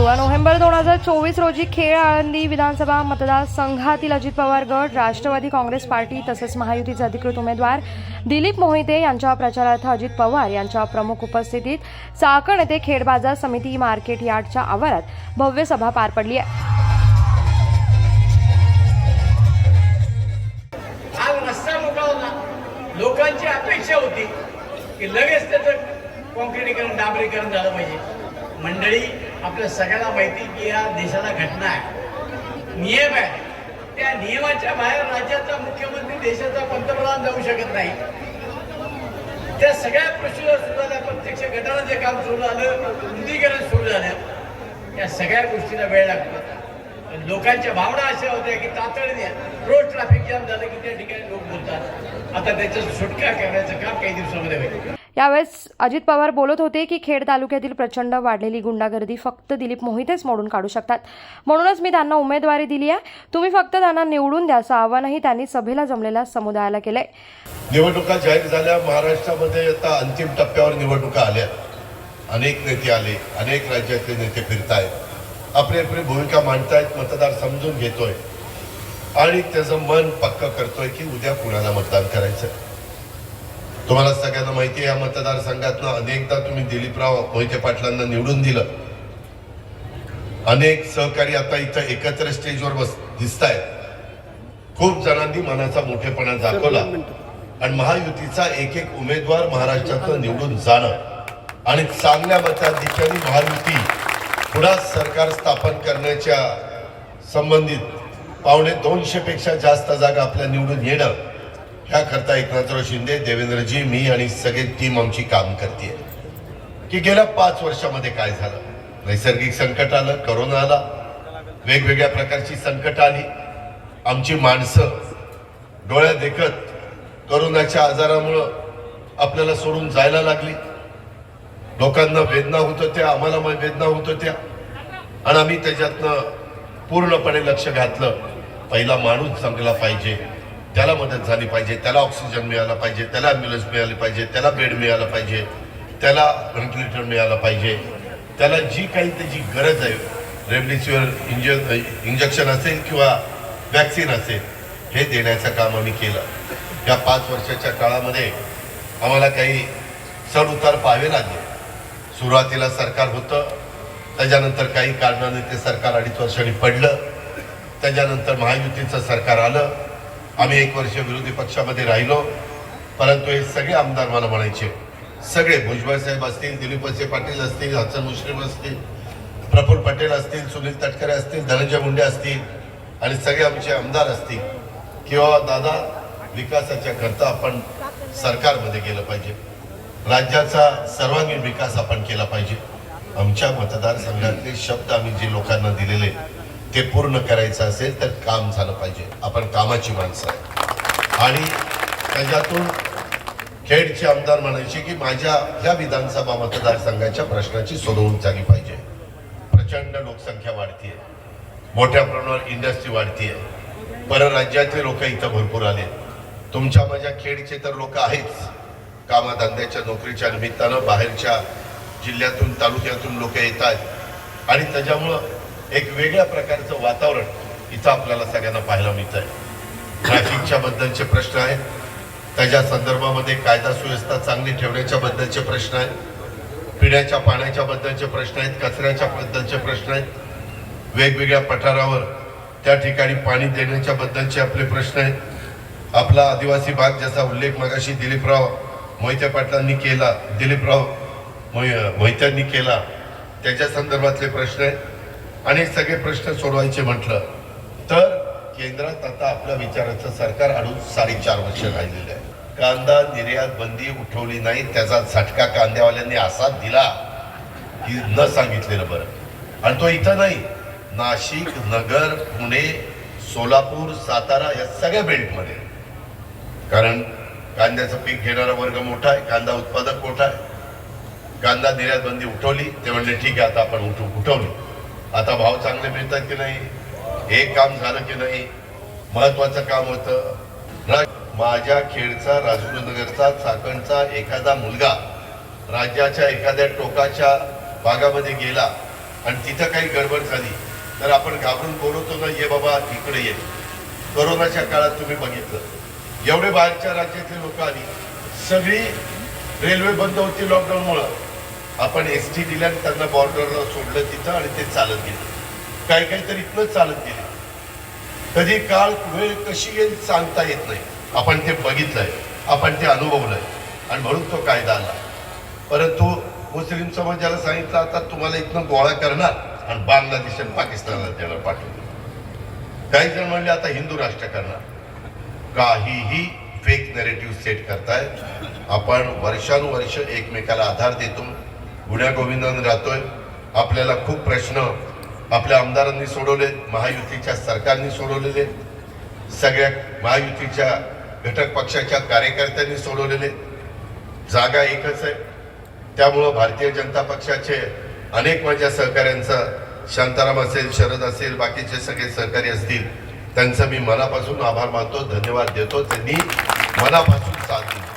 सोळा नोव्हेंबर दोन हजार चोवीस रोजी खेळ आळंदी विधानसभा मतदारसंघातील अजित पवार गट राष्ट्रवादी काँग्रेस पार्टी तसेच महायुतीचे अधिकृत उमेदवार दिलीप मोहिते यांच्या प्रचारार्थ अजित पवार यांच्या प्रमुख उपस्थितीत चाकण येथे खेड बाजार समिती मार्केट यार्डच्या आवारात भव्य सभा पार पडली आहे. लोकांची अपेक्षा होती की लगेच त्याचं कॉन्क्रिटीकरण डांबरीकरण झालं पाहिजे. मंडळी आपल्या सगळ्याला माहिती की या देशाला घटना आहे. नियम आहे. त्या नियमाच्या बाहेर राज्याचा मुख्यमंत्री देशाचा पंतप्रधान जाऊ शकत नाही. त्या सगळ्या गोष्टीला सुरू झाल्या प्रत्यक्ष गटानं जे काम सुरू झालं रुंदीकरण सुरू झालं या सगळ्या गोष्टीला वेळ लागतो लोकांच्या भावना अशा होत्या की तातडीने रोज ट्रॅफिक जाम झालं की त्या ठिकाणी लोक बोलतात. आता त्याचं सुटका करण्याचं काम काही दिवसामध्ये होईल. यावेळेस अजित पवार बोलत होते की खेड तालुक्यातील प्रचंड वाढलेली गुंडागर्दी फक्त दिलीप मोहितेच मोडून काढू शकतात. म्हणूनच मी त्यांना उमेदवारी दिली आहे. तुम्ही फक्त त्यांना निवडून द्या असं आव्हानही त्यांनी सभेला जमलेल्या समुदायाला केलंय. निवडणुका जाहीर झाल्या. महाराष्ट्रामध्ये आता अंतिम टप्प्यावर निवडणुका आल्या. अनेक नेते आले. अनेक राज्यातले नेते फिरतायत. आपली आपली भूमिका मांडतायत मतदार समजून घेतोय. आणि त्याचं मन पक्क करतोय की उद्या कुणाला मतदान करायचं तुम्हाला सगळ्यांना माहिती आहे या मतदारसंघातनं अनेकदा तुम्ही दिलीपराव मोहिते पाटलांना निवडून दिलं. अनेक सहकारी आता इथं एकत्र स्टेजवर बस दिसत खूप जणांनी मनाचा मोठेपणा दाखवला. आणि महायुतीचा एक एक उमेदवार महाराष्ट्रातनं निवडून जाणं. आणि चांगल्या मताधिक्याने महायुती पुन्हा सरकार स्थापन करण्याच्या संबंधित पावणे दोनशे पेक्षा जास्त जागा आपल्या निवडून येणं. ह्याकरता एकनाथराव शिंदे देवेंद्रजी मी आणि सगळे टीम आमची काम करते की गेल्या पाच वर्षामध्ये काय झालं? नैसर्गिक संकट आलं करोना आला वेगवेगळ्या प्रकारची संकट आली. आमची माणसं डोळ्या देखत करोनाच्या आजारामुळं आपल्याला सोडून जायला लागली. लोकांना वेदना होत होत्या आम्हाला मग वेदना होत होत्या. आणि आम्ही त्याच्यातनं पूर्णपणे लक्ष घातलं. पहिला माणूस संपला पाहिजे. त्याला मदत झाली पाहिजे त्याला ऑक्सिजन मिळाला पाहिजे त्याला ॲम्ब्युलन्स मिळाली पाहिजे त्याला बेड मिळाला पाहिजे त्याला व्हेंटिलेटर मिळालं पाहिजे. त्याला जी काही त्याची गरज आहे रेमडेसिवीर इंज इंजेक्शन असेल किंवा वॅक्सिन असेल हे देण्याचं काम आम्ही केलं. या पाच वर्षाच्या काळामध्ये आम्हाला काही चढउतार पाहावे लागले. सुरुवातीला सरकार होतं त्याच्यानंतर काही कारणाने ते सरकार अडीच वर्षांनी पडलं त्याच्यानंतर महायुतीचं सरकार आलं आम्ही एक वर्ष विरोधी पक्षामध्ये राहिलो परंतु हे सगळे आमदार मला म्हणायचे. सगळे भुजबळ साहेब असतील दिलीप पाटील असतील हसन मुश्रीफ असतील प्रफुल्ल पटेल असतील सुनील तटकरे असतील धनंजय मुंडे असतील आणि सगळे आमचे आमदार असतील किंवा दादा विकासाच्या करता आपण सरकारमध्ये गेलं पाहिजे. राज्याचा सर्वांगीण विकास आपण केला पाहिजे. आमच्या मतदारसंघातले शब्द आम्ही जे लोकांना दिलेले ते पूर्ण करायचं असेल तर काम झालं पाहिजे. आपण कामाची माणसं आहे आणि त्याच्यातून खेडचे आमदार म्हणायचे की माझ्या ह्या विधानसभा मतदारसंघाच्या प्रश्नाची सोडवणूक झाली पाहिजे. प्रचंड लोकसंख्या वाढतीये. मोठ्या प्रमाणावर इंडस्ट्री वाढतीये. परराज्यातले लोक इथं भरपूर आले. तुमच्या माझ्या खेडचे तर लोक आहेच. कामाधंद्याच्या नोकरीच्या निमित्तानं बाहेरच्या जिल्ह्यातून तालुक्यातून लोक येत आहेत आणि त्याच्यामुळं एक वेगळ्या प्रकारचं वातावरण इथं आपल्याला सगळ्यांना पाहायला मिळत आहे ट्रॅफिकच्या बद्दलचे प्रश्न आहेत. त्याच्या संदर्भामध्ये कायदा सुव्यवस्था चांगली ठेवण्याच्या बद्दलचे प्रश्न आहेत. पिण्याच्या पाण्याच्या बद्दलचे प्रश्न आहेत. कचऱ्याच्या बद्दलचे प्रश्न आहेत. वेगवेगळ्या पठारावर त्या ठिकाणी पाणी देण्याच्या बद्दलचे आपले प्रश्न आहेत. आपला आदिवासी भाग ज्याचा उल्लेख मगाशी दिलीपराव मोहिते पाटलांनी केला दिलीपराव मोहित्यांनी केला त्याच्या संदर्भातले प्रश्न आहेत. आणि सगळे प्रश्न सोडवायचे म्हटलं तर केंद्रात आता आपल्या विचाराचं सरकार अडून साडेचार वर्ष राहिलेलं आहे. कांदा निर्यात बंदी उठवली नाही त्याचा झटका कांद्यावाल्यांनी असा दिला की न सांगितलेलं बरं. आणि तो इथं नाही नाशिक नगर पुणे सोलापूर सातारा या सगळ्या बेल्टमध्ये. कारण कांद्याचं पीक घेणारा वर्ग मोठा आहे कांदा उत्पादक मोठा आहे. कांदा निर्यात बंदी उठवली ते म्हणले ठीक आहे आता आपण उठू उठवली. आता भाव चांगले मिळतात की नाही? हे काम झालं की नाही? महत्वाचं काम होतं. माझ्या खेडचा राजगुरुनगरचा चाकणचा एखादा मुलगा राज्याच्या एखाद्या टोकाच्या भागामध्ये गेला आणि तिथं काही गडबड झाली तर आपण घाबरून बोलवतो ना ये बाबा इकडे ये. कोरोनाच्या काळात तुम्ही बघितलं. एवढे बाहेरच्या राज्यातले लोक आली. सगळी रेल्वे बंद होती लॉकडाऊनमुळं आपण एस टी दिल्या त्यांना बॉर्डरला सोडलं तिथं आणि ते चालत गेले. काही काही तर इथनं चालत गेले. कधी काळ वेळ कशी येईल सांगता येत नाही. आपण ते बघितलंय. आपण ते अनुभवलंय. आणि म्हणून तो कायदा आला. परंतु मुस्लिम समाजाला सांगितलं आता तुम्हाला इथनं गोळा करणार आणि बांगलादेश आणि पाकिस्तानला त्याला पाठवलं काही जण म्हणले आता हिंदू राष्ट्र करणार. काहीही फेक नेरेटिव्ह सेट करताय. आपण वर्षानुवर्ष एकमेकाला आधार देतो. गुन्ह्या गोविंदाने राहतोय आपल्याला खूप प्रश्न आपल्या आमदारांनी सोडवले महायुतीच्या सरकारने सोडवलेले सगळ्या महायुतीच्या घटक पक्षाच्या कार्यकर्त्यांनी सोडवलेले. जागा एकच आहे. त्यामुळं भारतीय जनता पक्षाचे अनेक माझ्या सहकाऱ्यांचा शांताराम असेल शरद असेल बाकीचे सगळे सहकारी असतील त्यांचं मी मनापासून आभार मानतो धन्यवाद देतो. त्यांनी मनापासून साथ दिली.